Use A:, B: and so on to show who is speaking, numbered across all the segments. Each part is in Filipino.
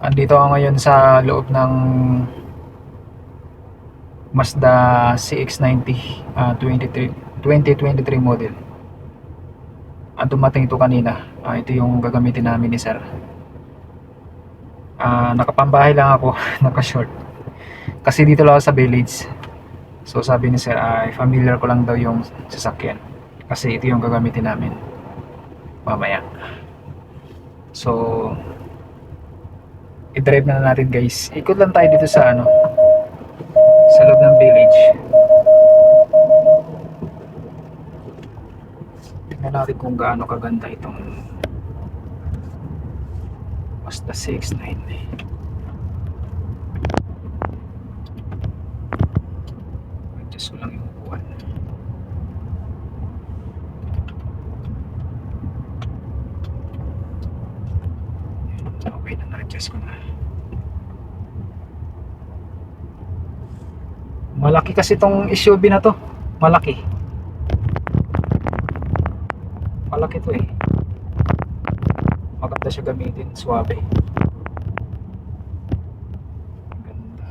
A: andito ako ngayon sa loob ng Mazda CX-90 ah, 23 2023 model. Ah, dumating ito kanina. Ah, ito yung gagamitin namin ni sir. Ah, nakapambahay lang ako naka-short. Kasi dito lang ako sa village. So sabi ni sir ay familiar ko lang daw yung sasakyan. Kasi ito yung gagamitin namin. Mamaya. So i-drive na natin guys. Ikot lang tayo dito sa ano sa loob ng village. Tingnan natin kung gaano kaganda itong Mazda 690 adjust ko lang yung upuan Okay na, na-adjust ko na. Malaki kasi tong SUV na to. Malaki. Malaki to eh. Maganda siya gamitin. Suwabe. Maganda.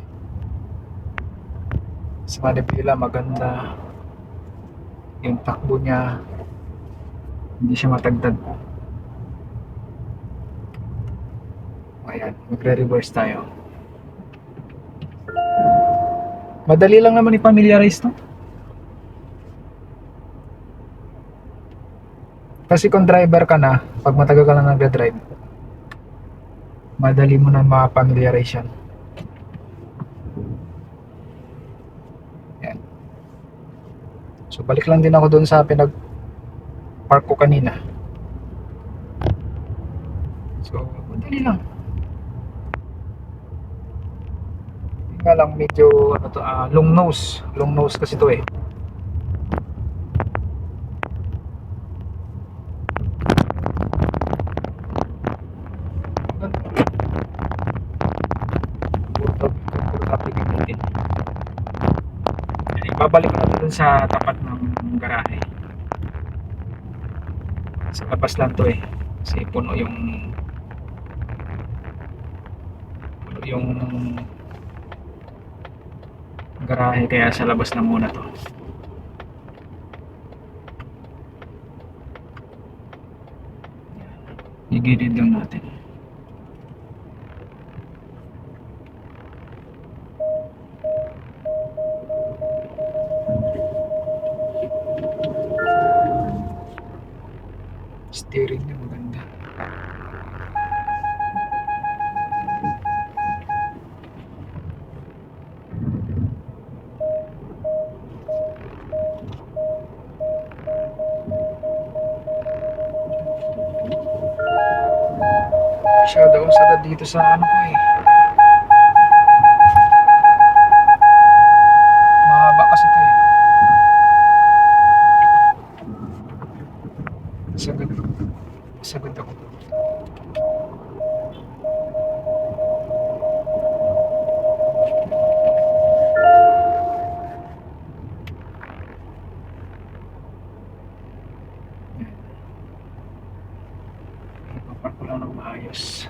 A: Sa manipila maganda. Yung takbo niya hindi siya matagtag. Ayan, magre-reverse tayo. Madali lang naman i-familiarize to. Kasi kung driver ka na, pag matagal ka lang nagda-drive, madali mo na ma-familiarize yan. Yan. So balik lang din ako doon sa pinag park ko kanina. So, madali lang. Nga lang medyo ano to, ah, long nose. Long nose kasi to eh. Babalik natin dun sa tapat ng garahe. Sa labas lang to eh. Kasi puno yung puno yung garahe kaya sa labas na muna to. Igilid lang natin. Steering niya maganda masyado akong sagad dito sa ano ko eh maayos.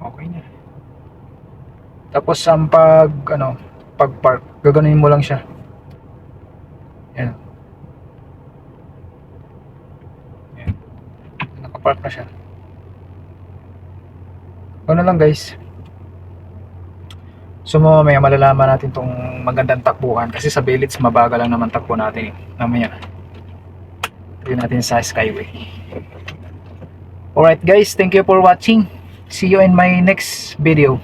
A: Okay na. Tapos ang pag ano, pag park, gaganunin mo lang siya. Yan. Yan. Nakapark na siya. Ano lang guys. So mamaya malalaman natin tong magandang takbuhan kasi sa Billits mabagal lang naman takbo natin eh. Mamaya. Tignan natin sa Skyway. Alright guys, thank you for watching. See you in my next video.